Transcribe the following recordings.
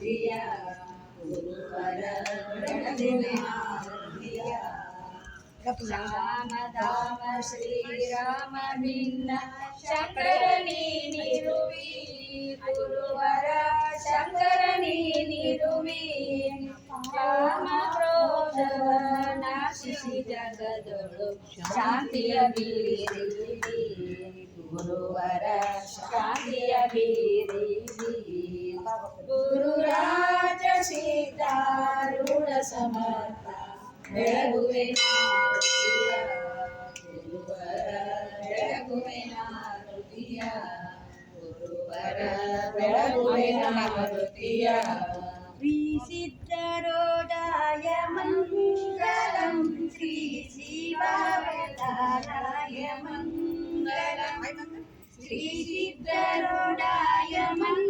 दिया राम श्री राम भिन्न शङ्करणी गुरुवर शङ्करणी निरुवि राम क्रोधवनाशिषि जगदोಳು ಶಾಂತಿಯ ಬೀರಿ ಗುರುವರ ಶಾಂತಿಯ ಬೀರಿ ದಾರುಣ ಸಮರ್ಥ ಬೆಳಗುವೆ ಬೆಳಗುವೆ ನಾರುತಿಯ ಗುರುವರ ಬೆಳಗುವೆ ನಾರುತಿಯ ಶ್ರೀಸಿದ್ಧರೋಗಾಯ ಮಂಗಳಂ ಶ್ರೀ ಶಿವಾವತಾರಾಯ ಮಂಗಳಂ ಶ್ರೀಸಿದ್ಧರೋಡಾಯ ಮಂಗಳ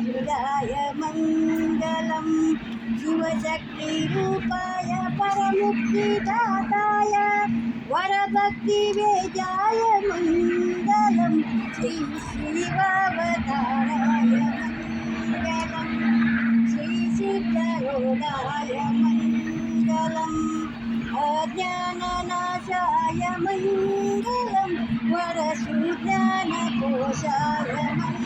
ఆయురాయ మంగళం శివశక్తి రూపాయ పరముక్తిదాతాయ వరభక్తి వేదాయ మంగళం శ్రీ శివావతారాయ మంగళం. శ్రీ సిద్ధరోడాయ మంగళం. అజ్ఞాననాశాయ మంగళం. వరశుజ్ఞానకోశాయ మంగళం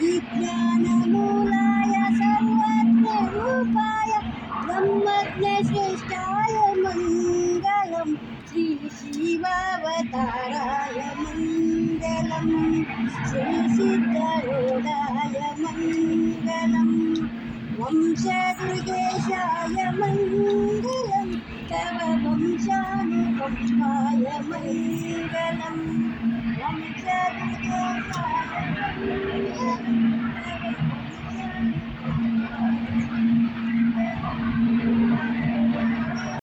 विज्ञानमूलाय सर्वज्ञरूपाय ब्रह्मज्ञश्रेष्ठाय मङ्गलं श्रीशिवावताराय मङ्गलं श्रीसिद्धरोगाय मङ्गलम् वंशदुर्गेशाय मङ्गलं